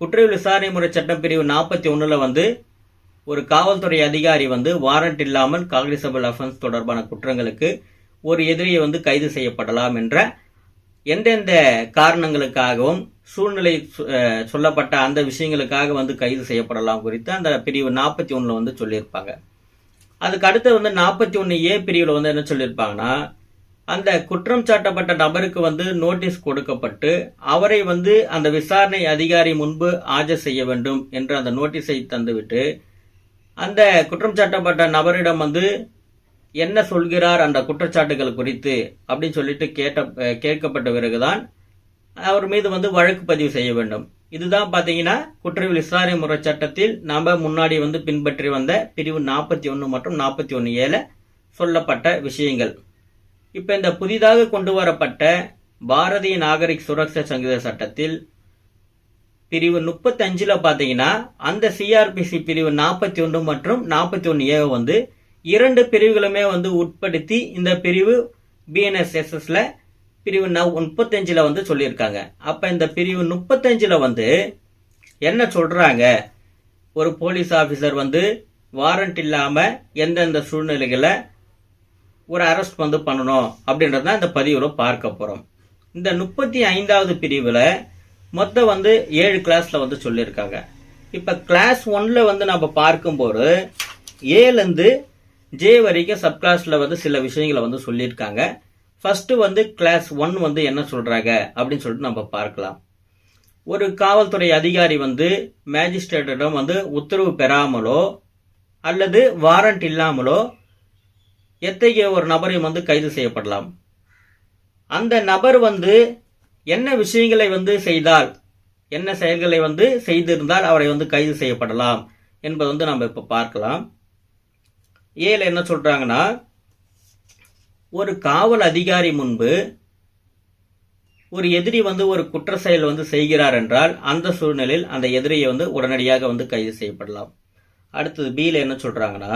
குற்றவியல் விசாரணை முறை சட்டம் பிரிவு நாற்பத்தி ஒன்றில் வந்து ஒரு காவல்துறை அதிகாரி வந்து வாரண்ட் இல்லாமல் காக்னிசபிள் அஃபென்ஸ் தொடர்பான குற்றங்களுக்கு ஒரு எதிரியை வந்து கைது செய்யப்படலாம் என்ற எந்தெந்த காரணங்களுக்காகவும் சூழ்நிலை சு- சொல்லப்பட்ட அந்த விஷயங்களுக்காக வந்து கைது செய்யப்படலாம் குறித்து அந்த பிரிவு நாற்பத்தி ஒன்றில் வந்து சொல்லியிருப்பாங்க. அதுக்கு அடுத்து வந்து நாற்பத்தி ஒன்று ஏ பிரிவில் வந்து என்ன சொல்லியிருப்பாங்கன்னா அந்த குற்றம் சாட்டப்பட்ட நபருக்கு வந்து நோட்டீஸ் கொடுக்கப்பட்டு அவரை வந்து அந்த விசாரணை அதிகாரி முன்பு ஆஜர் செய்ய வேண்டும் என்று அந்த நோட்டீஸை தந்துவிட்டு அந்த குற்றம் சாட்டப்பட்ட நபரிடம் வந்து என்ன சொல்கிறார் அந்த குற்றச்சாட்டுகள் குறித்து அப்படின்னு சொல்லிட்டு கேட்ட கேட்கப்பட்ட பிறகுதான் அவர் மீது வந்து வழக்கு பதிவு செய்ய வேண்டும். இதுதான் பார்த்தீங்கன்னா குற்றவியல் விசாரணை முறை சட்டத்தில் நாம் முன்னாடி வந்து பின்பற்றி வந்த பிரிவு நாற்பத்தி ஒன்று மற்றும் நாற்பத்தி ஒன்று ஏல சொல்லப்பட்ட விஷயங்கள். இப்ப இந்த புதிதாக கொண்டு வரப்பட்ட பாரதிய நாகரிக் சுரக்ஷா சங்கீத சட்டத்தில் பிரிவு முப்பத்தஞ்சில் பாத்தீங்கன்னா அந்த சிஆர்பிசி பிரிவு நாற்பத்தி ஒன்று மற்றும் நாற்பத்தி ஒன்று ஏ வந்து இரண்டு பிரிவுகளுமே வந்து உட்படுத்தி இந்த பிரிவு பிஎன்எஸ்எஸ்எஸ்ல பிரிவு நவ் முப்பத்தஞ்சில் வந்து சொல்லியிருக்காங்க. அப்ப இந்த பிரிவு முப்பத்தஞ்சில் வந்து என்ன சொல்றாங்க? ஒரு போலீஸ் ஆபீசர் வந்து வாரண்ட் இல்லாம எந்தெந்த சூழ்நிலைகளை ஒரு அரெஸ்ட் வந்து பண்ணணும் அப்படின்றது தான் இந்த பதிவில் பார்க்க போகிறோம் இந்த முப்பத்தி ஐந்தாவது பிரிவில் மொத்தம் வந்து ஏழு கிளாஸில் வந்து சொல்லியிருக்காங்க. இப்போ கிளாஸ் ஒன்ல வந்து நம்ம பார்க்கும்போது ஏலேருந்து ஜே வரைக்கும் சப் கிளாஸில் வந்து சில விஷயங்களை வந்து சொல்லியிருக்காங்க. ஃபர்ஸ்ட் வந்து கிளாஸ் ஒன் வந்து என்ன சொல்றாங்க அப்படின்னு சொல்லிட்டு நம்ம பார்க்கலாம். ஒரு காவல்துறை அதிகாரி வந்து மேஜிஸ்ட்ரேட்டிடம் வந்து உத்தரவு பெறாமலோ அல்லது வாரண்ட் இல்லாமலோ எத்தகைய ஒரு நபரையும் வந்து கைது செய்யப்படலாம்? அந்த நபர் வந்து என்ன விஷயங்களை வந்து செய்தால் என்ன செயல்களை வந்து செய்திருந்தால் அவரை வந்து கைது செய்யப்படலாம் என்பது வந்து நம்ம இப்போ பார்க்கலாம். ஏல என்ன சொல்கிறாங்கன்னா ஒரு காவல் அதிகாரி முன்பு ஒரு எதிரி வந்து ஒரு குற்ற செயல் வந்து செய்கிறார் என்றால் அந்த சூழ்நிலையில் அந்த எதிரியை வந்து உடனடியாக வந்து கைது செய்யப்படலாம். அடுத்தது பியில் என்ன சொல்கிறாங்கன்னா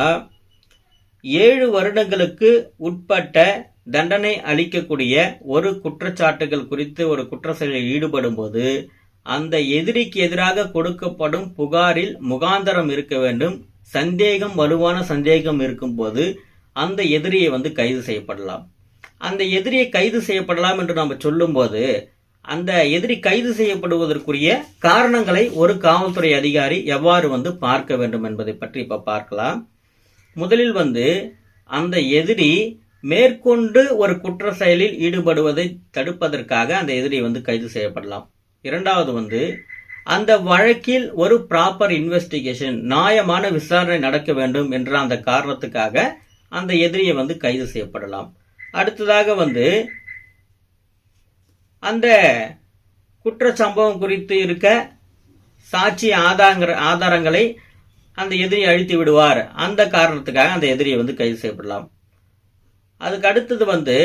ஏழு வருடங்களுக்கு உட்பட்ட தண்டனை அளிக்கக்கூடிய ஒரு குற்றச்சாட்டுகள் குறித்து ஒரு குற்ற செயலில் ஈடுபடும் போது அந்த எதிரிக்கு எதிராக கொடுக்கப்படும் புகாரில் முகாந்தரம் இருக்க வேண்டும் சந்தேகம் வலுவான சந்தேகம் இருக்கும்போது அந்த எதிரியை வந்து கைது செய்யப்படலாம். அந்த எதிரியை கைது செய்யப்படலாம் என்று நம்ம சொல்லும்போது அந்த எதிரி கைது செய்யப்படுவதற்குரிய காரணங்களை ஒரு காவல்துறை அதிகாரி எவ்வாறு வந்து பார்க்க வேண்டும் என்பதை பற்றி இப்ப பார்க்கலாம். முதலில் வந்து அந்த எதிரி மேற்கொண்டு ஒரு குற்ற செயலில் ஈடுபடுவதை தடுப்பதற்காக அந்த எதிரி வந்து கைது செய்யப்படலாம். இரண்டாவது வந்து அந்த வழக்கில் ஒரு ப்ராப்பர் இன்வெஸ்டிகேஷன் நியாயமான விசாரணை நடக்க வேண்டும் என்ற அந்த காரணத்துக்காக அந்த எதிரியை வந்து கைது செய்யப்படலாம். அடுத்ததாக வந்து அந்த குற்ற சம்பவம் குறித்து இருக்க சாட்சி ஆதார ஆதாரங்களை அந்த எதிரி அழித்து விடுவார். அந்த காரணத்துக்காக அந்த எதிரியை வந்து கைது செய்யப்படலாம். அதுக்கு அடுத்தது வந்து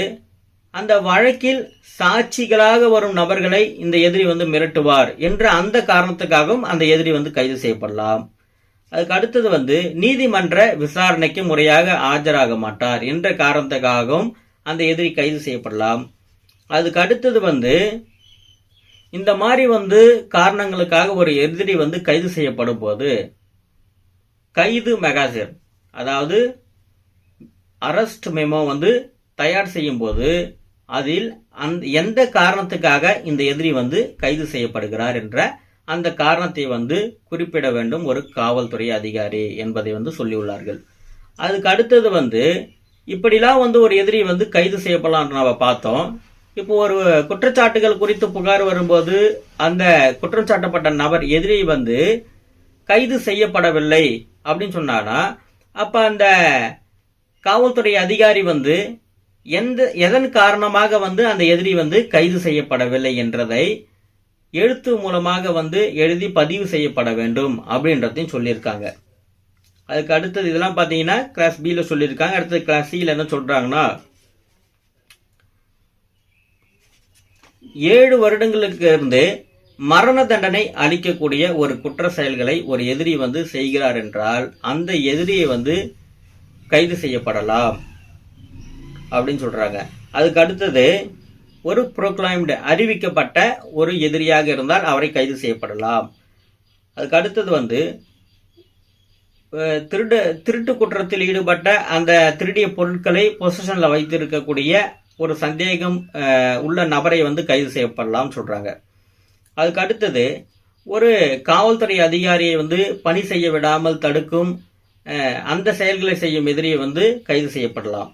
அந்த வழக்கில் சாட்சிகளாக வரும் நபர்களை இந்த எதிரி வந்து மிரட்டுவார் என்ற அந்த காரணத்துக்காகவும் அந்த எதிரி வந்து கைது செய்யப்படலாம். அதுக்கு அடுத்தது வந்து நீதிமன்ற விசாரணைக்கு முறையாக ஆஜராக மாட்டார் என்ற காரணத்துக்காகவும் அந்த எதிரி கைது செய்யப்படலாம். அதுக்கு அடுத்தது வந்து இந்த மாதிரி வந்து காரணங்களுக்காக ஒரு எதிரி வந்து கைது செய்யப்படும் போது கைது மெகாசிர் அதாவது அரஸ்ட் மெமோ வந்து தயார் செய்யும் போது அதில் அந் எந்த காரணத்துக்காக இந்த எதிரி வந்து கைது செய்யப்படுகிறார் என்ற அந்த காரணத்தை வந்து குறிப்பிட வேண்டும் ஒரு காவல்துறை அதிகாரி என்பதை வந்து சொல்லியுள்ளார்கள். அதுக்கு அடுத்தது வந்து இப்படிலாம் வந்து ஒரு எதிரி வந்து கைது செய்யப்படலாம்னு நம்ம பார்த்தோம். இப்போ ஒரு குற்றச்சாட்டுகள் குறித்து புகார் வரும்போது அந்த குற்றம் சாட்டப்பட்ட நபர் எதிரி வந்து கைது செய்யப்படவில்லை அப்படின்னு சொன்னானா அப்ப அந்த காவல்துறை அதிகாரி வந்து எந்த எதன் காரணமாக வந்து அந்த எதிரி வந்து கைது செய்யப்படவில்லை என்றதை எழுத்து மூலமாக வந்து எழுதி பதிவு செய்யப்பட வேண்டும் அப்படின்றதையும் சொல்லியிருக்காங்க. அதுக்கு அடுத்தது இதெல்லாம் பார்த்தீங்கன்னா கிளாஸ் பியில் சொல்லியிருக்காங்க. அடுத்தது கிளாஸ் சியில் என்ன சொல்கிறாங்கன்னா ஏழு வருடங்களுக்கு இருந்து மரண தண்டனை அளிக்கக்கூடிய ஒரு குற்ற செயல்களை ஒரு எதிரி வந்து செய்கிறார் என்றால் அந்த எதிரியை வந்து கைது செய்யப்படலாம் அப்படின்னு சொல்றாங்க. அதுக்கு அடுத்தது ஒரு ப்ரோக்ளைம்டு அறிவிக்கப்பட்ட ஒரு எதிரியாக இருந்தால் அவரை கைது செய்யப்படலாம். அதுக்கு அடுத்தது வந்து திருடு திருட்டு குற்றத்தில் ஈடுபட்ட அந்த திருடிய பொருட்களை பொசிஷனில் வைத்திருக்கக்கூடிய ஒரு சந்தேகம் உள்ள நபரை வந்து கைது செய்யப்படலாம்னு சொல்கிறாங்க அதுக்கு அடுத்தது ஒரு காவல்துறை அதிகாரியை வந்து பணி செய்ய விடாமல் தடுக்கும் அந்த செயல்களை செய்யும் எதிரியை வந்து கைது செய்யப்படலாம்.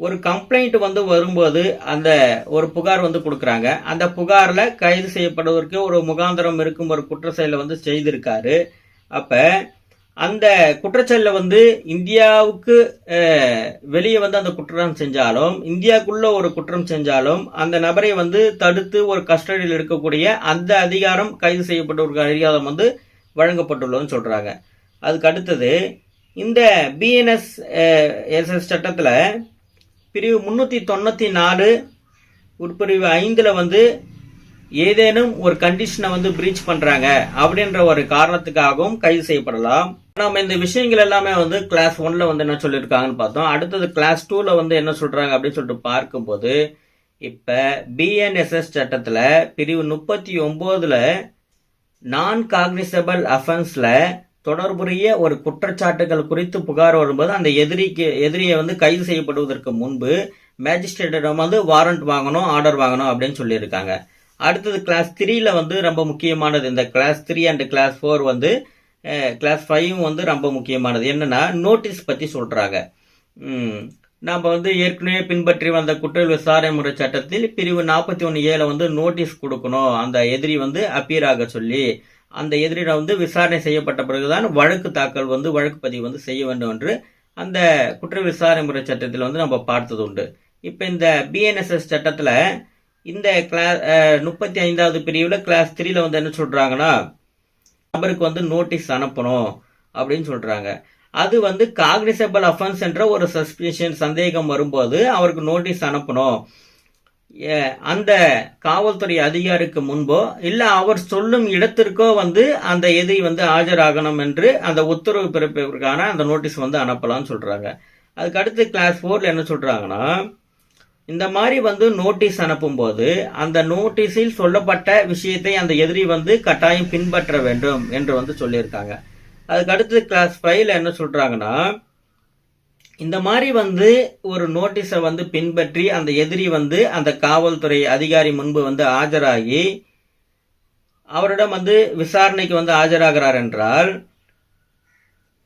ஒரு கம்ப்ளைண்ட் வந்து வரும்போது அந்த ஒரு புகார் வந்து கொடுக்குறாங்க. அந்த புகாரில் கைது செய்யப்படுவதற்கு ஒரு முகாந்திரம் இருக்கும் ஒரு குற்ற செயலை வந்து செய்திருக்காரு. அப்போ அந்த குற்றச்செயலில் வந்து இந்தியாவுக்கு வெளியே வந்து அந்த குற்றம் செஞ்சாலும் இந்தியாவுக்குள்ள ஒரு குற்றம் செஞ்சாலும் அந்த நபரை வந்து தடுத்து ஒரு கஸ்டடியில் இருக்கக்கூடிய அந்த அதிகாரம் கைது செய்யப்பட்டவருக்கு அதிகாரம் வந்து வழங்கப்பட்டுள்ளதுன்னு சொல்கிறாங்க அதுக்கு அடுத்தது இந்த பிஎன்எஸ் எஸ்எஸ் சட்டத்தில் பிரிவு முந்நூற்றி தொண்ணூற்றி நாலு உட்பிரிவு ஐந்தில் வந்து ஏதேனும் ஒரு கண்டிஷனை வந்து பிரீச் பண்றாங்க அப்படின்ற ஒரு காரணத்துக்காகவும் கைது செய்யப்படலாம். நம்ம இந்த விஷயங்கள் எல்லாமே வந்து கிளாஸ் ஒன்ல வந்து என்ன சொல்லியிருக்காங்கன்னு பார்த்தோம். அடுத்தது கிளாஸ் டூல வந்து என்ன சொல்றாங்க அப்படின்னு சொல்லிட்டு பார்க்கும்போது இப்ப பிஎன்எஸ்எஸ் சட்டத்துல பிரிவு முப்பத்தி ஒன்பதுல நான் காக்னிசபிள் அஃபென்ஸ்ல தொடர்புடைய ஒரு குற்றச்சாட்டுகள் குறித்து புகார் வரும்போது அந்த எதிரிக்கு எதிரியை வந்து கைது செய்யப்படுவதற்கு முன்பு மேஜிஸ்ட்ரேட்டிடம் வந்து வாரண்ட் வாங்கணும் ஆர்டர் வாங்கணும் அப்படின்னு சொல்லியிருக்காங்க. அடுத்தது கிளாஸ் த்ரீல வந்து ரொம்ப முக்கியமானது. இந்த class three and class four வந்து கிளாஸ் ஃபைவ் வந்து ரொம்ப முக்கியமானது. என்னன்னா நோட்டீஸ் பத்தி சொல்றாங்க. நாம் வந்து ஏற்கனவே பின்பற்றி வந்த குற்றவியல் விசாரணை முறை சட்டத்தில் பிரிவு நாற்பத்தி ஒன்று ஏழை வந்து நோட்டீஸ் கொடுக்கணும். அந்த எதிரி வந்து அப்பீர் ஆக சொல்லி அந்த எதிரியில் வந்து விசாரணை செய்யப்பட்ட பிறகுதான் வழக்கு தாக்கல் வந்து வழக்கு பதிவு வந்து செய்ய வேண்டும் என்று அந்த குற்ற விசாரணை முறை சட்டத்தில் வந்து நம்ம பார்த்தது உண்டு இப்போ இந்த பிஎன்எஸ்எஸ் சட்டத்தில் இந்த கிளாஸ் முப்பத்தி ஐந்தாவது பிரிவில் கிளாஸ் த்ரீல வந்து என்ன சொல்றாங்கன்னா நபருக்கு வந்து நோட்டீஸ் அனுப்பணும் அப்படின்னு சொல்றாங்க. அது வந்து காக்னிசபிள் அஃபென்ஸ் என்ற ஒரு சஸ்பிஷன் சந்தேகம் வரும்போது அவருக்கு நோட்டீஸ் அனுப்பணும். ஏ, அந்த காவல்துறை அதிகாரிக்கு முன்போ இல்லை அவர் சொல்லும் இடத்திற்கோ வந்து அந்த எதிரி வந்து ஆஜராகணும் என்று அந்த உத்தரவு பிறப்பிற்கான அந்த நோட்டீஸ் வந்து அனுப்பலாம்னு சொல்றாங்க. அதுக்கு அடுத்து கிளாஸ் ஃபோர்ல என்ன சொல்றாங்கன்னா இந்த மாதிரி வந்து நோட்டீஸ் அனுப்பும்போது அந்த நோட்டீஸில் சொல்லப்பட்ட விஷயத்தை அந்த எதிரி வந்து கட்டாயம் பின்பற்ற வேண்டும் என்று வந்து சொல்லியிருக்காங்க. அதுக்கு அடுத்து கிளாஸ் ஃபைவ்ல என்ன சொல்றாங்கன்னா இந்த மாதிரி வந்து ஒரு நோட்டீஸை வந்து பின்பற்றி அந்த எதிரி வந்து அந்த காவல்துறை அதிகாரி முன்பு வந்து ஆஜராகி அவரிடம் வந்து விசாரணைக்கு வந்து ஆஜராகிறார் என்றால்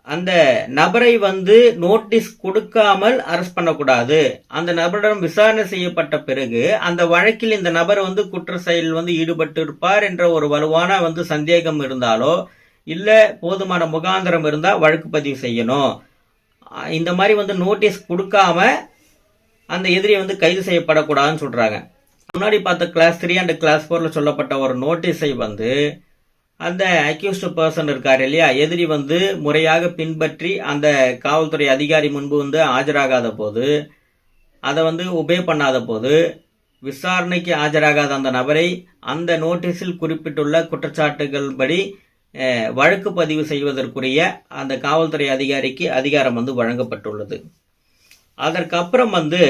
அந்த நபரை வந்து நோட்டீஸ் கொடுக்காமல் அரெஸ்ட் பண்ணக்கூடாது. அந்த நபரிடம் விசாரணை செய்யப்பட்ட பிறகு அந்த வழக்கில் இந்த நபர் வந்து குற்ற செயலில் வந்து ஈடுபட்டு இருப்பார் என்ற ஒரு வலுவான வந்து சந்தேகம் இருந்தாலோ இல்லை போதுமான முகாந்திரம் இருந்தால் வழக்கு பதிவு செய்யணும். இந்த மாதிரி வந்து நோட்டீஸ் கொடுக்காம அந்த எதிரி வந்து கைது செய்யப்படக்கூடாதுன்னு சொல்கிறாங்க முன்னாடி பார்த்த கிளாஸ் த்ரீ அண்ட் கிளாஸ் ஃபோரில் சொல்லப்பட்ட ஒரு நோட்டீஸை வந்து அந்த அக்யூஸ்டு பர்சன் இருக்கார் இல்லையா? எதிரி வந்து முறையாக பின்பற்றி அந்த காவல்துறை அதிகாரி முன்பு வந்து ஆஜராகாத போது அதை வந்து உபே பண்ணாத போது விசாரணைக்கு ஆஜராகாத அந்த நபரை அந்த நோட்டீஸில் குறிப்பிட்டுள்ள குற்றச்சாட்டுகள் படி வழக்கு பதிவு செய்வதற்குரிய அந்த காவல்துறை அதிகாரிக்கு அதிகாரம் வந்து வழங்கப்பட்டுள்ளது. அதற்கப்புறம் வந்து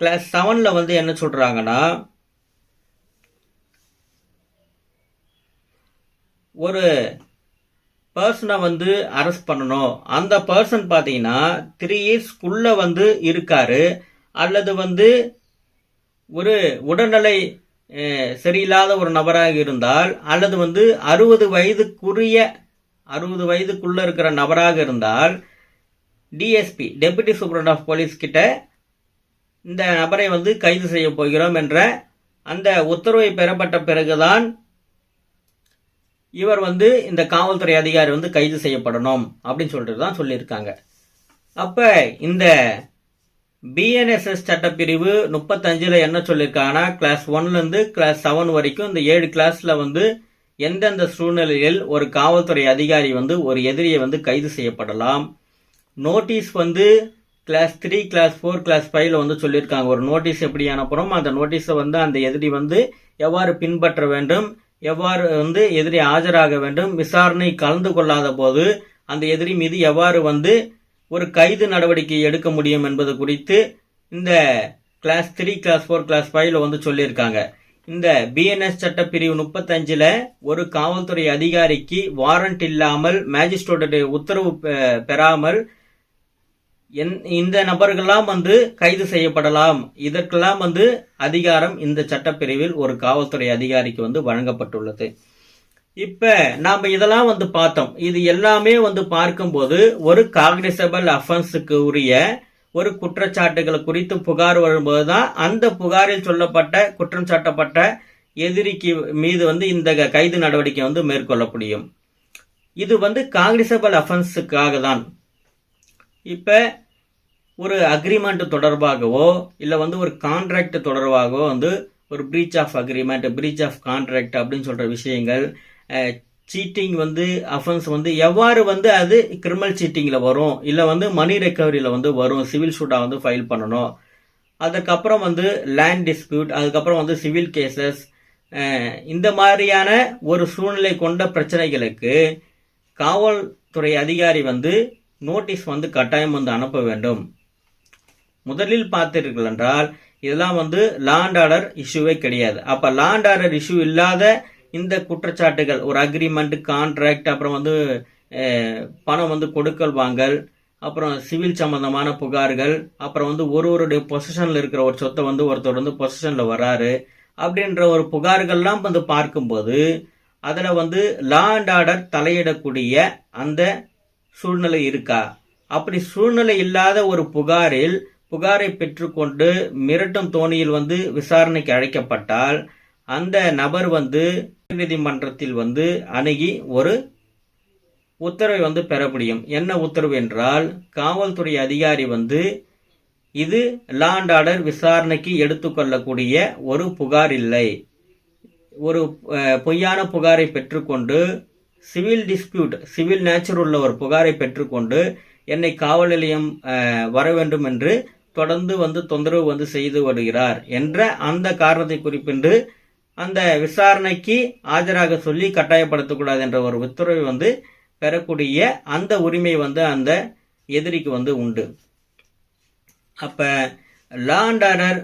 கிளாஸ் செவனில் வந்து என்ன சொல்கிறாங்கன்னா ஒரு பர்சனை வந்து அரெஸ்ட் பண்ணணும். அந்த பர்சன் பார்த்தீங்கன்னா த்ரீ இயர்ஸ்க்குள்ள வந்து இருக்காரு. அல்லது வந்து ஒரு உடல்நிலை சரியில்லாத ஒரு நபராக இருந்தால் அல்லது வந்து அறுபது வயதுக்குரிய அறுபது வயதுக்குள்ளே இருக்கிற நபராக இருந்தால் DSP deputy superintendent of police கிட்ட இந்த நபரை வந்து கைது செய்ய போகிறோம் என்ற அந்த உத்தரவை பெறப்பட்ட பிறகுதான் இவர் வந்து இந்த காவல்துறை அதிகாரி வந்து கைது செய்யப்படணும் அப்படின்னு சொல்லிட்டு தான் சொல்லியிருக்காங்க. அப்போ இந்த பிஎன்எஸ்எஸ் சட்டப்பிரிவு முப்பத்தஞ்சில் என்ன சொல்லியிருக்காங்கன்னா கிளாஸ் ஒன்லேருந்து கிளாஸ் செவன் வரைக்கும் இந்த ஏழு கிளாஸில் வந்து எந்தெந்த சூழ்நிலையில் ஒரு காவல்துறை அதிகாரி வந்து ஒரு எதிரியை வந்து கைது செய்யப்படலாம். நோட்டீஸ் வந்து class three class four class ஃபைவ்ல வந்து சொல்லியிருக்காங்க. ஒரு நோட்டீஸ் எப்படி அனுப்புறோம் அந்த நோட்டீஸை வந்து அந்த எதிரி வந்து எவ்வாறு பின்பற்ற வேண்டும்? எவ்வாறு வந்து எதிரி ஆஜராக வேண்டும்? விசாரணை கலந்து கொள்ளாத போது அந்த எதிரி மீது எவ்வாறு வந்து ஒரு கைது நடவடிக்கை எடுக்க முடியும் என்பது குறித்து இந்த class three class four class ஃபைவ்ல வந்து சொல்லியிருக்காங்க. இந்த பிஎன்எஸ் சட்டப்பிரிவு முப்பத்தஞ்சுல ஒரு காவல்துறை அதிகாரிக்கு வாரண்ட் இல்லாமல் மேஜிஸ்ட்ரேட்டுடைய உத்தரவு பெ- பெறாமல் இந்த நபர்கள்லாம் வந்து கைது செய்யப்படலாம். இதற்கெல்லாம் வந்து அதிகாரம் இந்த சட்டப்பிரிவில் ஒரு காவல்துறை அதிகாரிக்கு வந்து வழங்கப்பட்டுள்ளது. இப்போ நாம் இதெல்லாம் வந்து பார்த்தோம். இது எல்லாமே வந்து பார்க்கும்போது ஒரு காக்னிசபிள் அஃபென்ஸுக்கு உரிய ஒரு குற்றச்சாட்டுகள் குறித்து புகார் வரும்போது தான் அந்த புகாரில் சொல்லப்பட்ட குற்றம் சாட்டப்பட்ட எதிரிக்கு மீது வந்து இந்த கைது நடவடிக்கை வந்து மேற்கொள்ள முடியும் இது வந்து காக்னிசபிள் அஃபென்ஸுக்காக தான் இப்போ ஒரு அக்ரிமெண்ட் தொடர்பாகவோ இல்லை வந்து ஒரு கான்ட்ராக்ட் தொடர்பாகவோ வந்து ஒரு breach of agreement breach of contract அப்படின்னு சொல்கிற விஷயங்கள் சீட்டிங் வந்து அஃபென்ஸ் வந்து எவ்வாறு வந்து அது கிரிமினல் சீட்டிங்கில் வரும் இல்லை வந்து மணி ரெக்கவரியில் வந்து வரும் சிவில் சூட்டாக வந்து ஃபைல் பண்ணணும். அதுக்கப்புறம் வந்து லேண்ட் டிஸ்பியூட் அதுக்கப்புறம் வந்து சிவில் கேசஸ் இந்த மாதிரியான ஒரு சூழ்நிலை கொண்ட பிரச்சனைகளுக்கு காவல்துறை அதிகாரி வந்து நோட்டீஸ் வந்து கட்டாயம் வந்து அனுப்ப வேண்டும். முதலில் பார்த்தீர்கள் என்றால் இதெல்லாம் வந்து லாண்ட் ஆர்டர் இஷ்யூவே கிடையாது. அப்ப லாண்ட் ஆர்டர் இஷ்யூ இல்லாத இந்த குற்றச்சாட்டுகள் ஒரு அக்ரிமெண்ட் கான்ட்ராக்ட் அப்புறம் வந்து பணம் வந்து கொடுக்கல் வாங்கல் அப்புறம் சிவில் சம்பந்தமான புகார்கள் அப்புறம் வந்து ஒருவருடைய பொசிஷனில் இருக்கிற ஒரு சொத்தை வந்து ஒருத்தர் வந்து பொசிஷனில் வராரு அப்படின்ற ஒரு புகார்கள்லாம் வந்து பார்க்கும்போது அதில் வந்து லா அண்ட் ஆர்டர் தலையிடக்கூடிய அந்த சூழ்நிலை இருக்கா? அப்படி சூழ்நிலை இல்லாத ஒரு புகாரில் புகாரை பெற்றுக்கொண்டு மிரட்டும் தோணியில் வந்து விசாரணைக்கு அழைக்கப்பட்டால் அந்த நபர் வந்து நீதிமன்றத்தில் வந்து அணுகி ஒரு உத்தரவை வந்து பெற முடியும். என்ன உத்தரவு என்றால் காவல்துறை அதிகாரி வந்து இது லா அண்ட் ஆர்டர் விசாரணைக்கு எடுத்துக்கொள்ளக்கூடிய ஒரு புகார் இல்லை. ஒரு பொய்யான புகாரை பெற்றுக்கொண்டு சிவில் டிஸ்பியூட் சிவில் நேச்சர் உள்ள ஒரு புகாரை பெற்றுக்கொண்டு என்னை காவல் நிலையம் வர வேண்டும் என்று தொடர்ந்து வந்து தொந்தரவு வந்து செய்து வருகிறார் என்ற அந்த காரணத்தை குறிப்பிட்டு அந்த விசாரணைக்கு ஆஜராக சொல்லி கட்டாயப்படுத்தக்கூடாது என்ற ஒரு உத்தரவை வந்து பெறக்கூடிய அந்த உரிமை வந்து அந்த எதிரிக்கு வந்து உண்டு. அப்போ லா அண்ட் ஆர்டர்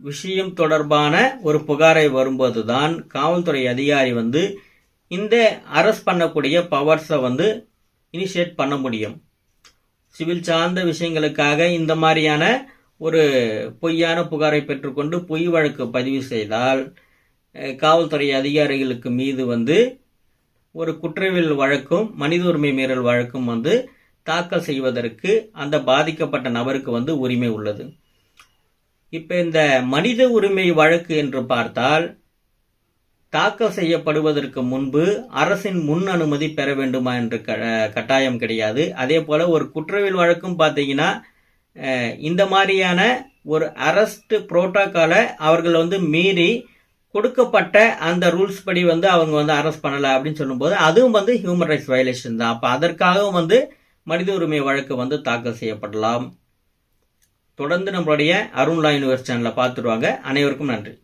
விஷயம் தொடர்பான ஒரு புகாரை வரும்போது தான் காவல்துறை அதிகாரி வந்து இந்த அரெஸ்ட் பண்ணக்கூடிய பவர்ஸை வந்து இனிஷியேட் பண்ண முடியும். சிவில் சார்ந்த விஷயங்களுக்காக இந்த மாதிரியான ஒரு பொய்யான புகாரை பெற்றுக்கொண்டு பொய் வழக்கு பதிவு செய்தால் காவல்துறை அதிகாரிகளுக்கு மீது வந்து ஒரு குற்றவியல் வழக்கும் மனித உரிமை மீறல் வழக்கும் வந்து தாக்கல் செய்வதற்கு அந்த பாதிக்கப்பட்ட நபருக்கு வந்து உரிமை உள்ளது. இப்போ இந்த மனித உரிமை வழக்கு என்று பார்த்தால் தாக்கல் செய்யப்படுவதற்கு முன்பு அரசின் முன் அனுமதி பெற வேண்டுமா என்று க- கட்டாயம் கிடையாது. அதே போல ஒரு குற்றவியல் வழக்கும் பார்த்தீங்கன்னா இந்த மாதிரியான ஒரு அரஸ்ட் புரோட்டோக்காலை அவர்கள் வந்து மீறி கொடுக்கப்பட்ட அந்த ரூல்ஸ் படி வந்து அவங்க வந்து அரெஸ்ட் பண்ணலை அப்படின்னு சொல்லும்போது அதுவும் வந்து ஹியூமன் ரைட்ஸ் வயலேஷன் தான். அப்போ அதற்காகவும் வந்து மனித உரிமை வழக்கு வந்து தாக்கல் செய்யப்படலாம். தொடர்ந்து நம்மளுடைய அருண்லா யூனிவர்ஸ் சேனலை பார்த்துருவாங்க அனைவருக்கும் நன்றி.